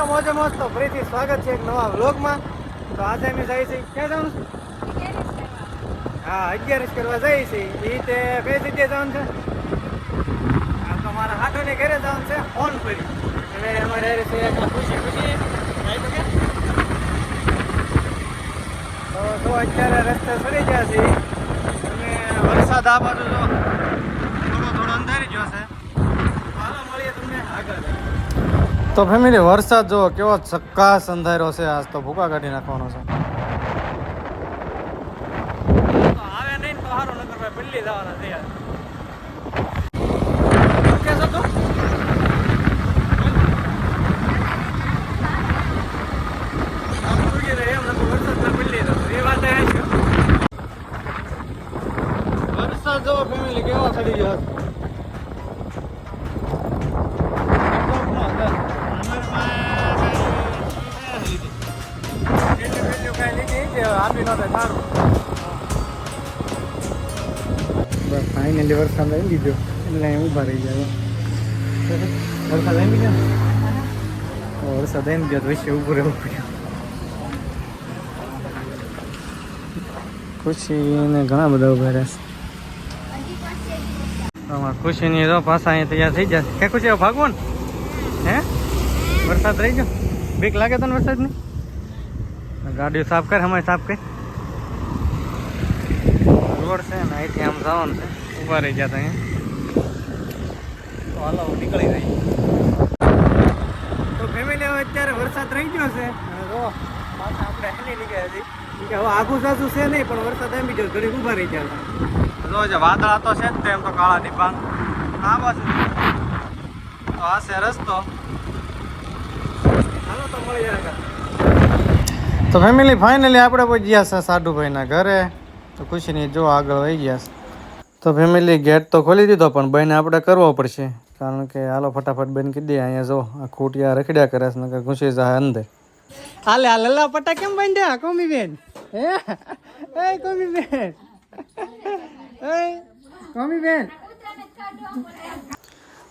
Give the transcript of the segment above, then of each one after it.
છો મોજે મોજ તો ફરીથી સ્વાગત છે એક નવા વ્લોગમાં. તો આજે અમે જઈએ છીએ, ક્યાં જવાનું છે? હા, અગિયારસ કરવા જઈએ છીએ. એ તે બે જગ્યાએ જવાનું છે. તો મારા હાથોને ઘરે જવાનું છે ફોન કરી. અને અમારે છે ખુશી ખુશી તો તો અત્યારે રસ્તે ચડી ગયા છે અને વરસાદ આ બાજુ જો થોડો થોડો અંધારી ગયો છે હાલો મળીએ તમને આગળ તો ફેમિલી વરસાદ જો કેવો ચક્કાસ અંધાર્યો છે આજ તો ભૂકા કાઢી નાખવાનો છે. આવે નહીં તો સારું નગર બદલી જવાના તૈયાર વરસાદ જો ફેમિલી કેવો ચડી ગયો છે. ફાઇનલી વરસાદ આવી ગયો. એટલે ઊભા રહી જાય વરસાદ આવી ગયો? વરસાદ આવી ગયો વિશે ઊભું રહેવું પડ્યું. ખુશીને ઘણા બધા ઊભા રહેશે ખુશી ખુશીની તો પાછા અહીંયા તૈયાર થઈ જશે કે ખુશી હવે ને? હે? વરસાદ રહી ગયો? બીક લાગે તને વરસાદની? ગાડીઓ સાફ કર અમારે સાફ કર. રોડ છે ને, અહીંથી આમ જવાનું છે. ઊભા રહી ગયા અહીંયા. હાલો, નીકળી જાય. તો ફેમિલી હવે અત્યારે વરસાદ રહી ગયો છે. જો આપણે હેલી નીકળ્યા છીએ. હવે સાચું છે નહીં, પણ વરસાદ આવી ગયો ઊભા રહી ગયા જો વાદળા તો છે જ તેમ તો કાળા ડિબાંગ આ બાજુ તો આ છે રસ્તો. હાલો, તો મળી જાય. તો ફેમિલી ફાઇનલી આપણે પહોંચ્યા છે સાઢુભાઈના ઘરે. તો ખુશીની જો આગળ વહી ગયા છે. તો ફેમિલી ગેટ તો ખોલી દીધો પણ બહેને આપણે કરવો પડશે. કારણ કે હાલો ફટાફટ બેન કીધી અહીંયા જો આ ખૂટિયા રખડ્યા કરે છે નકર ઘૂસી જાય અંદર. હાલે આ લા પટા કેમ બાંધ્યા? કોમી બેન. હે? એ કોમી બેન. એ કોમી બેન.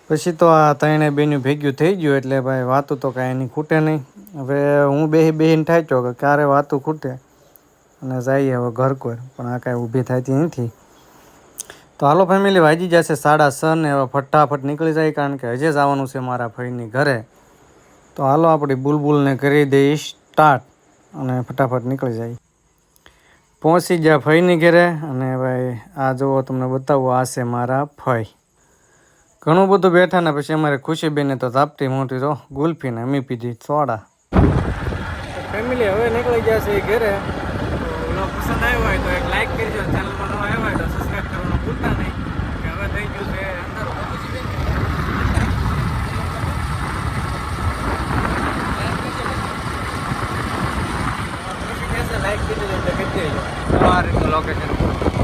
પછી તો આ ત્રણે બેનું ભેગ્યું થઈ ગયું એટલે ભાઈ વાતું તો કાંઈ એની ખૂટે નહીં. હવે હું બેહી બેહીને થાચો કે ક્યારે વાતું ખૂટે અને જઈએ હવે ઘર કોઈ. પણ આ કાંઈ ઊભી થતી નથી. તો હાલો ફેમિલી વાજી જશે સાડા છ ને હવે ફટાફટ નીકળી જાય કારણ કે હજે જવાનું છે મારા ફઈની ઘરે. તો હાલો આપણી બુલબુલને કરી દઈએ સ્ટાર્ટ અને ફટાફટ નીકળી જાય. પહોંચી ગયા ફઈની ઘરે અને ભાઈ, આ જુઓ તમને બતાવું, આ છે મારા ફઈ. ઘણું બધું બેઠા ને પછી અમારે ખુશીબેને તો તાપતી મોટી તો ગુલફીને અમી પીધી સોડા. ફેમિલી હવે નીકળી ગયા છે ઘરે. તો પસંદ આવ્યો હોય તો એક લાઈક કરજો. ચેનલમાં નવો આવ્યો હોય તો સબસ્ક્રાઈબ કરવાનું ભૂલતા નહીં. કે હવે થઈ ગયું છે લાઈક કરી દેજો આ રીતનું લોકેશન